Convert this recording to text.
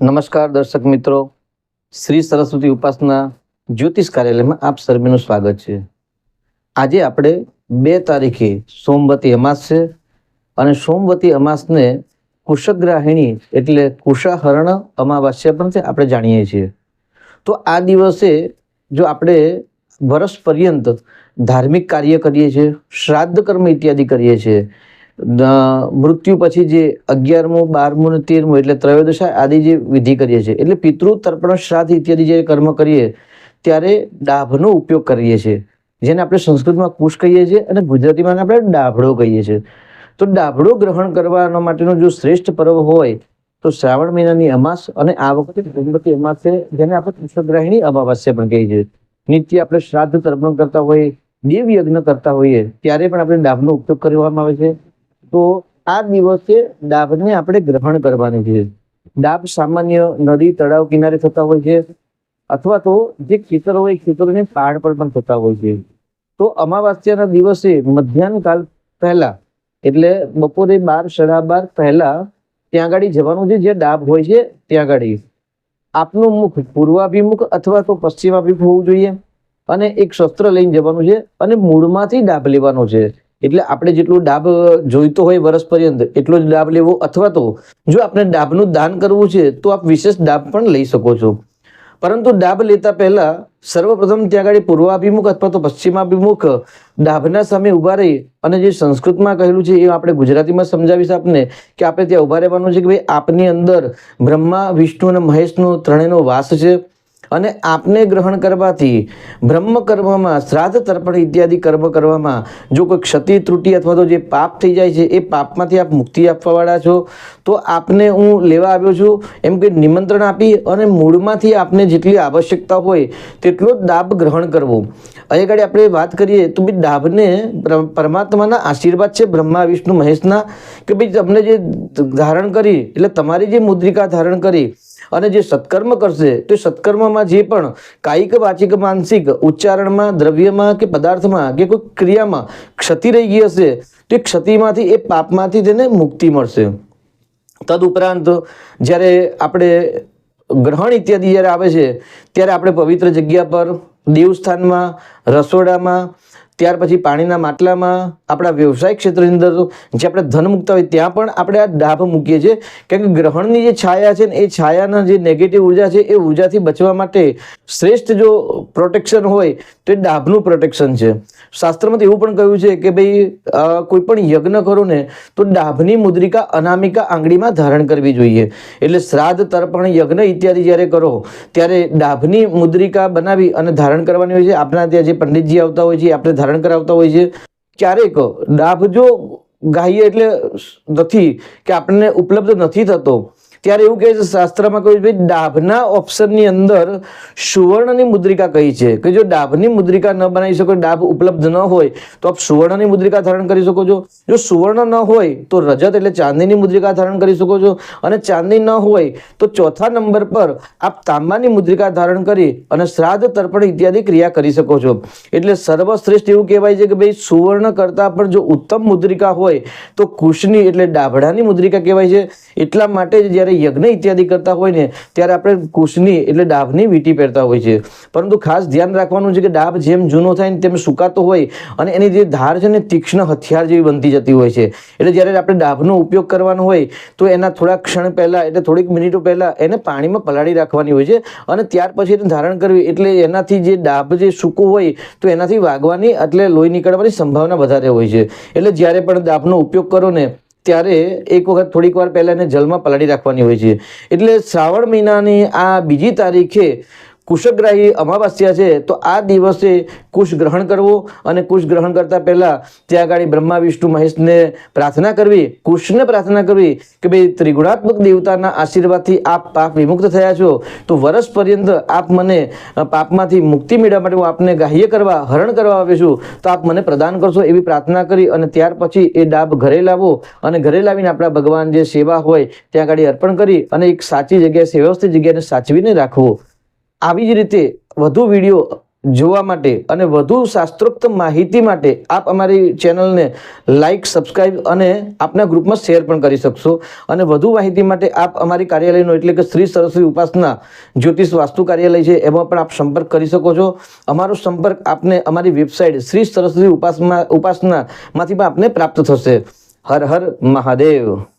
નમસ્કાર દર્શક મિત્રો. શ્રી સરસ્વતી ઉપાસના જ્યોતિષ કાર્યાલયમાં આપ સર્વેનું સ્વાગત છે. આજે આપણે બે તારીખે સોમવતી અમાસ છે અને સોમવતી અમાસને કુશગ્રાહિણી એટલે કુશાહરણ અમાવાસ્યા પણ છે આપણે જાણીએ છીએ. તો આ દિવસે જો આપણે વર્ષ પર્યંત ધાર્મિક કાર્ય કરીએ છીએ શ્રાદ્ધ કર્મ ઇત્યાદિ કરીએ છીએ મૃત્યુ પછી જે અગિયારમું, બારમું ને તેરમું એટલે ત્રયોદશા આદિ જે વિધિ કરીએ છીએ. એટલે પિતૃ તર્પણ, શ્રાદ્ધ ઇત્યાદિ જે કર્મ કરીએ, ત્યારે ડાભનો ઉપયોગ કરીએ છીએ. જેને આપણે સંસ્કૃતમાં કુશ કહીએ છીએ અને ગુજરાતીમાં આપણે ડાભડો કહીએ છીએ. તો ડાભડો ગ્રહણ કરવાનો માટેનો જો શ્રેષ્ઠ પર્વ હોય, તો શ્રાવણ મહિનાની અમાસ અને આ વખતે ગણપતિ અમાસ છે જેને આપણે કૃષ્ણગ્રહિણી અમાવાસ્યા પણ કહીએ છીએ. નિત્ય આપણે શ્રાદ્ધ તર્પણ કરતા હોઈએ દેવ યજ્ઞ કરતા હોઈએ, ત્યારે પણ આપણે ડાભનો ઉપયોગ કરવામાં આવે છે. તો આ દિવસે ડાભને આપણે ગ્રહણ કરવાની છે. ડાભ સામાન્ય નદી, તળાવ, કિનારે થતા હોય છે, અથવા તો જે ખેતરો હોય, ખેતરોને પહાડ પર પણ થતા હોય છે. તો અમાવાસ્યાના દિવસે મધ્યાહન કાલ પહેલા, એટલે બપોરે બાર, સાડા બાર પહેલા, ત્યાં આગળ જવાનું છે, જે ડાભ હોય છે, ત્યાં આગળ આપનું મુખ પૂર્વાભિમુખ અથવા તો પશ્ચિમાભિમુખ હોવું જોઈએ અને એક શસ્ત્ર લઈને જવાનું છે અને મૂળમાંથી ડાભ લેવાનો છે. એટલે આપણે જેટલું ડાબ જોઈતો હોય વર્ષ પર્યંત, એટલો જ ડાબ લેવો અથવા તો જો આપણે ડાબનું દાન કરવું છે, તો આપ વિશેષ ડાબ પણ લઈ શકો છો. પરંતુ ડાબ લેતા પહેલા સર્વપ્રથમ ત્યાં આગળ પૂર્વાભિમુખ અથવા તો પશ્ચિમાભિમુખ ડાબના સામે ઊભા રહી અને જે સંસ્કૃતમાં કહેલું છે એ આપણે ગુજરાતીમાં સમજાવીશ આપને કે આપણે ત્યાં ઊભા રહેવાનું છે કે ભાઈ આપની અંદર બ્રહ્મા, વિષ્ણુ અને મહેશનો ત્રણેયનો વાસ છે. અને આપને ગ્રહણ કરવાથી, બ્રહ્મ કર્મમાં, શ્રાદ્ધ તર્પણ ઇત્યાદિ કર્મ કરવામાં, જો કોઈ ક્ષતિ, ત્રુટિ અથવા તો જે પાપ થઈ જાય છે, એ પાપમાંથી આપ મુક્તિ આપવાવાળા છો. તો આપને હું લેવા આવ્યો છું, એમ કે નિમંત્રણ આપી અને મૂળમાંથી આપને જેટલી આવશ્યકતા હોય, તેટલો જ દાબ ગ્રહણ કરવો. અહીં આગળ આપણે વાત કરીએ, તો બી દાબને પરમાત્માના આશીર્વાદ છે, બ્રહ્મા, વિષ્ણુ, મહેશના, કે ભાઈ તમને જે ધારણ કરી, એટલે તમારી જે મુદ્રિકા ધારણ કરી અને જે સત્કર્મ કરશે, તો સત્કર્મમાં જે પણ કાયિક, વાચિક, માનસિક ઉચ્ચારણમાં, દ્રવ્યમાં કે પદાર્થમાં કે કોઈ ક્રિયામાં ક્ષતિ રહી ગઈ હશે, તો એ ક્ષતિમાંથી, એ પાપમાંથી તેને મુક્તિ મળશે. તદુપરાંત જ્યારે આપણે ગ્રહણ ઇત્યાદિ જ્યારે આવે છે, ત્યારે આપણે પવિત્ર જગ્યા પર, દેવસ્થાનમાં, રસોડામાં ત્યાર પછી પાણીના માટલામાં આપણા વ્યવસાય ક્ષેત્રની અંદર જે આપણે ધન મૂકતા હોય ત્યાં પણ આપણે આ ડાભ મૂકીએ છીએ. કારણ કે ગ્રહણની જે છાયા છે ને એ છાયાના જે નેગેટિવ ઊર્જા છે એ ઉર્જાથી બચવા માટે શ્રેષ્ઠ જો પ્રોટેક્શન હોય તો એ ડાભનું પ્રોટેક્શન છે. શાસ્ત્રમાં એવું પણ કહ્યું છે કે ભાઈ કોઈ પણ યજ્ઞ કરો ને તો ડાભની મુદ્રિકા અનામિકા આંગળીમાં ધારણ કરવી જોઈએ. એટલે શ્રાદ્ધ, તર્પણ, યજ્ઞ ઇત્યાદિ જ્યારે કરો, ત્યારે ડાભની મુદ્રિકા બનાવી અને ધારણ કરવાની હોય છે. આપણા ત્યાં જે પંડિતજી આવતા હોય છે આપણે ધારણ કરાવતા હોય છે. ક્યારેક ડાભ જો ગાઈએ એટલે નથી કે આપણને ઉપલબ્ધ નથી થતો ત્યારે એવું કહે છે, શાસ્ત્રમાં કહ્યું ભાઈ, ડાભના ઓપ્શનની અંદર સુવર્ણની મુદ્રિકા કહી છે કે જો ડાભની મુદ્રિકા ન બનાવી શકો, ડાભ ઉપલબ્ધ ન હોય, તો આપ સુવર્ણની મુદ્રિકા ધારણ કરી શકો છો. જો સુવર્ણ ન હોય, તો રજત એટલે ચાંદીની મુદ્રિકા ધારણ કરી શકો છો. અને ચાંદી ન હોય, તો ચોથા નંબર પર આપ તાંબાની મુદ્રિકા ધારણ કરી અને શ્રાદ્ધ, તર્પણ ઇત્યાદિ ક્રિયા કરી શકો છો. એટલે સર્વશ્રેષ્ઠ એવું કહેવાય છે કે, ભાઈ, સુવર્ણ કરતાં પણ જો ઉત્તમ મુદ્રિકા હોય, તો કુશની એટલે ડાભડાની મુદ્રિકા કહેવાય છે. એટલા માટે જ જ્યારે યજ્ઞ ઇત્યાદિ કરતા હોય ને, ત્યારે આપણે કુશની એટલે ડાભની વીંટી પહેરતા હોય છે પરંતુ ખાસ ધ્યાન રાખવાનું છે કે ડાભ જેમ જૂનો થાય ને તેમ સુકાતો હોય અને એની જે ધાર છે ને તીક્ષ્ણ હથિયાર જેવી બનતી જતી હોય છે. એટલે જ્યારે આપણે ડાભનો ઉપયોગ કરવાનો હોય, તો એના થોડા ક્ષણ પહેલાં એટલે થોડીક મિનિટો પહેલાં એને પાણીમાં પલાળી રાખવાની હોય છે અને ત્યાર પછી એને ધારણ કરવી. એટલે એનાથી જે ડાભ જે સૂકું હોય, તો એનાથી વાગવાની એટલે લોહી નીકળવાની સંભાવના વધારે હોય છે. એટલે જ્યારે પણ ડાભનો ઉપયોગ કરો ને ત્યારે એક વખત થોડીક વાર પહેલાં એને જલમાં પલાળી રાખવાની હોય છે. એટલે શ્રાવણ મહિનાની આ બીજી તારીખે કુશગ્રાહી અમાવાસ્યા છે, તો આ દિવસે કુશ ગ્રહણ કરવો અને કુશ ગ્રહણ કરતા પહેલા ત્યાં આગળ બ્રહ્મા, વિષ્ણુ, મહેશને પ્રાર્થના કરવી, કુશને પ્રાર્થના કરવી કે ભાઈ ત્રિગુણાત્મક દેવતાના આશીર્વાદથી આપ પાપ વિમુક્ત થયા છો, તો વર્ષ પર્યંત આપ મને પાપમાંથી મુક્તિ મેળવવા માટે હું આપને ગ્રાહ્ય કરવા, હરણ કરવા આવ્યો છું, તો આપ મને પ્રદાન કરશો એવી પ્રાર્થના કરી અને ત્યાર પછી એ ડાબ ઘરે લાવો અને ઘરે લાવીને આપણા ભગવાન જે સેવા હોય, ત્યાં આગળ અર્પણ કરી અને એક સાચી જગ્યાએ વ્યવસ્થિત જગ્યાને સાચવીને રાખવો. આવી જ રીતે વધુ વીડિયો જોવા માટે અને વધુ શાસ્ત્રોક્ત માહિતી માટે આપ અમારી ચેનલને લાઈક, સબસ્ક્રાઇબ અને આપના ગ્રુપમાં શેર પણ કરી શકશો. અને વધુ માહિતી માટે આપ અમારી કાર્યાલયનો એટલે કે શ્રી સરસ્વતી ઉપાસના જ્યોતિષ વાસ્તુ કાર્યાલય છે, એમાં પણ આપ સંપર્ક કરી શકો છો. અમારો સંપર્ક આપને અમારી વેબસાઇટ શ્રી સરસ્વતી ઉપાસના, ઉપાસનામાંથી પણ આપને પ્રાપ્ત થશે. હર હર મહાદેવ.